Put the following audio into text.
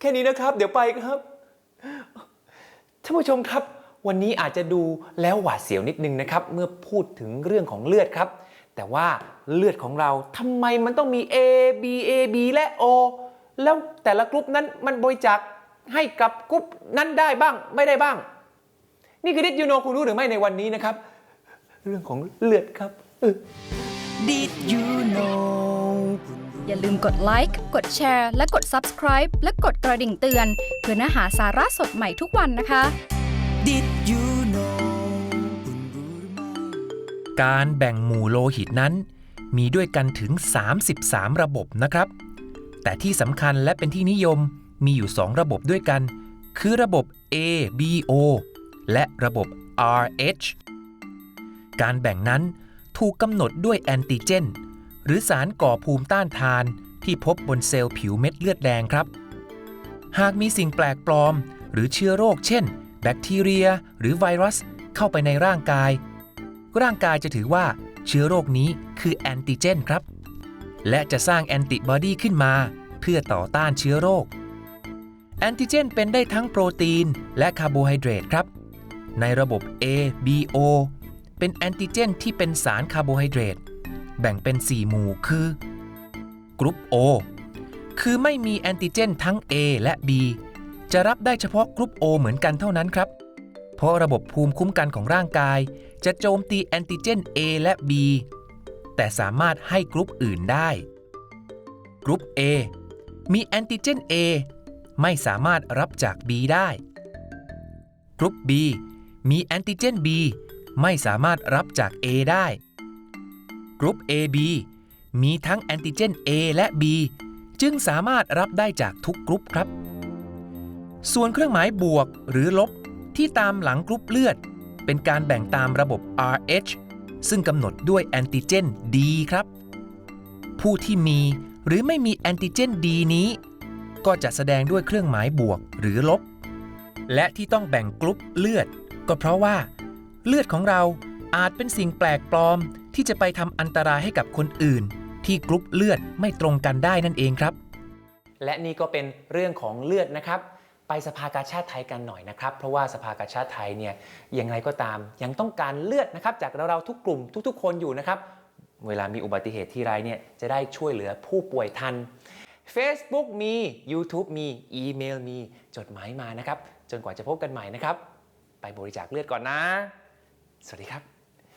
แค่นี้นะครับ เดี๋ยวไปครับท่านผู้ชมครับ วันนี้อาจจะดูแล้วหวาดเสียวนิดนึงนะครับ เมื่อพูดถึงเรื่องของเลือดครับ แต่ว่าเลือดของเราทำไมมันต้องมี A B A B และ O แล้วแต่ละกรุ๊ปนั้นมันบริจาคให้กับกรุ๊ปนั้นได้บ้างไม่ได้บ้าง นี่คือดิจิโนคุณรู้หรือไม่ในวันนี้นะครับ เรื่องของเลือดครับเออ Did you know อย่าลืมกดไลค์ กดแชร์ และกด Subscribe และกดกระดิ่งเตือน เพื่อเนื้อหาสาระสดใหม่ทุกวันนะคะ Did you know คุณรู้หรือไม่การแบ่งหมู่โลหิตนั้น มีด้วยกันถึง 33 ระบบนะครับ แต่ที่สำคัญและเป็นที่นิยมมีอยู่ 2 ระบบด้วยกัน คือระบบ ABO และระบบ RH การแบ่งนั้นถูกกำหนดด้วยแอนติเจน หรือสารก่อภูมิต้านทานที่พบบนเซลล์ผิวเม็ดเลือดแดงครับ หากมีสิ่งแปลกปลอม หรือเชื้อโรค เช่น แบคทีเรีย หรือไวรัสเข้าไปในร่างกาย ร่างกายจะถือว่าเชื้อโรคนี้คือแอนติเจนครับ และจะสร้างแอนติบอดีขึ้นมา เพื่อต่อต้านเชื้อโรค แอนติเจนเป็นได้ทั้งโปรตีนและคาร์โบไฮเดรตครับ ในระบบ A B O เป็นแอนติเจนที่เป็นสารคาร์โบไฮเดรต แบ่งเป็น 4 หมู่คือกรุ๊ป O คือไม่มีแอนติเจนทั้ง A และ B จะรับได้เฉพาะกรุ๊ป O เหมือนกันเท่านั้นครับ เพราะระบบภูมิคุ้มกันของร่างกาย จะโจมตีแอนติเจน A และ B แต่สามารถให้กรุ๊ปอื่นได้ กรุ๊ป A มีแอนติเจน A ไม่สามารถรับจาก B ได้ กรุ๊ป B มีแอนติเจน B ไม่สามารถรับจาก A ได้ กรุ๊ป AB มีทั้งแอนติเจน A และ B จึงสามารถรับได้จากทุกกรุ๊ปครับ ส่วนเครื่องหมายบวกหรือลบที่ตามหลังกรุ๊ปเลือด เป็นการแบ่งตามระบบ RH ซึ่งกำหนดด้วยแอนติเจน D ครับ ผู้ที่มีหรือไม่มีแอนติเจน D นี้ ก็จะแสดงด้วยเครื่องหมายบวกหรือลบ และที่ต้องแบ่งกรุ๊ปเลือด ก็เพราะว่า เลือดของเรา อาจเป็นสิ่งแปลกปลอมที่จะไปทำอันตรายให้กับคนอื่น ที่กรุ๊ปเลือดไม่ตรงกันได้นั่นเองครับ และนี่ก็เป็นเรื่องของเลือดนะครับไปสภากาชาติไทยกันหน่อยนะครับ เพราะว่าสภากาชาติไทยเนี่ยอย่างไรก็ตาม ยังต้องการเลือดนะครับ จากเราๆทุกกลุ่มทุกๆ คนอยู่นะครับ เวลามีอุบัติเหตุที่ไรเนี่ยจะได้ช่วยเหลือผู้ป่วยทัน Facebook มี YouTube มี อีเมลมี จดหมายมานะครับ จนกว่าจะพบกันใหม่นะครับ ไปบริจาคเลือดก่อนนะ สวัสดีครับ